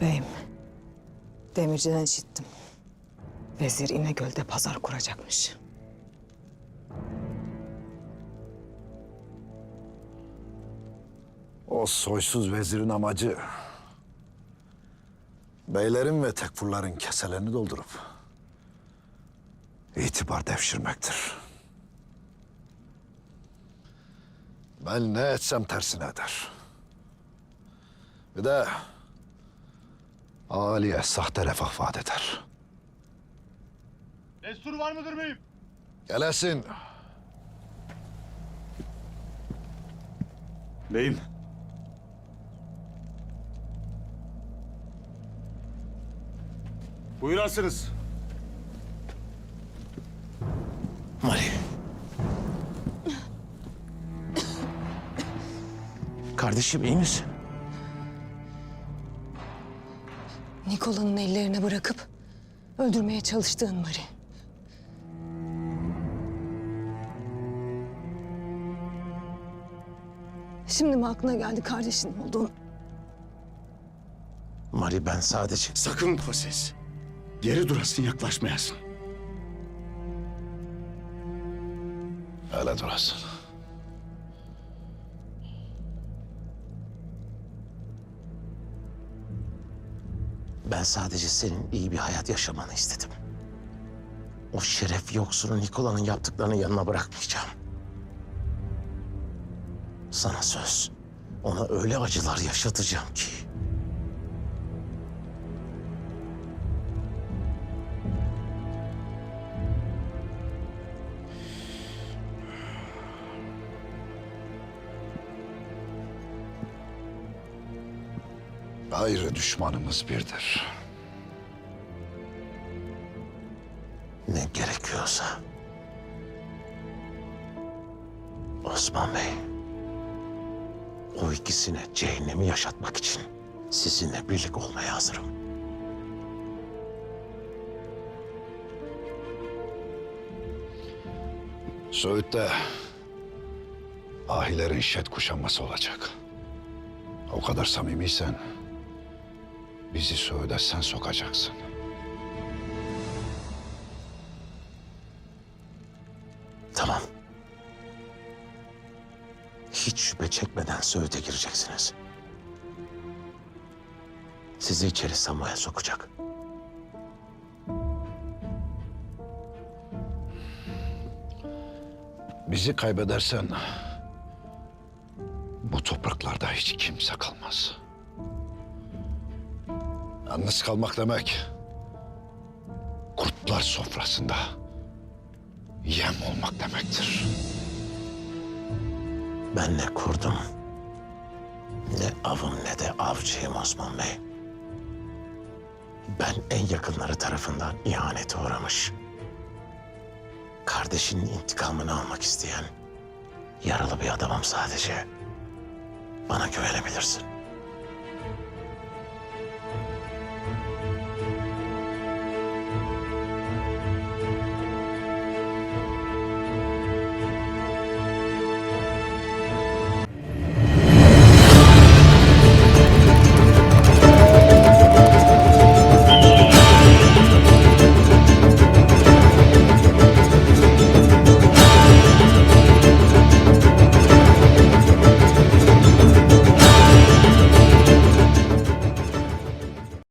Beyim, Demirci'den işittim. Vezir İnegöl'de pazar kuracakmış. O soysuz vezirin amacı beylerin ve tekfurların keselerini doldurup itibar devşirmektir. Ben ne etsem tersine eder. Bir de Ali'ye sahte refah vaat eder. Destur var mıdır beyim? Gelesin. Beyim. Buyurasınız. Mari. Kardeşim iyi misin? Nikola'nın ellerine bırakıp öldürmeye çalıştığın Mari. Şimdi mi aklına geldi kardeşinin olduğunu? Mari ben sadece... Sakın Koses. Geri durasın yaklaşmayasın. Öyle durasın. Ben sadece senin iyi bir hayat yaşamanı istedim. O şeref yoksunu Nikola'nın yaptıklarını yanına bırakmayacağım. Sana söz. Ona öyle acılar yaşatacağım ki. Gayrı düşmanımız birdir. Ne gerekiyorsa. Osman Bey. O ikisine cehennemi yaşatmak için sizinle birlik olmaya hazırım. Söğüt'te ahilerin şet kuşanması olacak. O kadar samimiysen bizi Söğüt'e sen sokacaksın. Tamam. Hiç şüphe çekmeden Söğüt'e gireceksiniz. Sizi içeri Samuel sokacak. Bizi kaybedersen bu topraklarda hiç kimse kalmaz. Yalnız kalmak demek kurtlar sofrasında yem olmak demektir. Ben ne kurdum, ne avım ne de avcıyım Osman Bey. Ben en yakınları tarafından ihanete uğramış. Kardeşinin intikamını almak isteyen yaralı bir adamım sadece. Bana güvenebilirsin.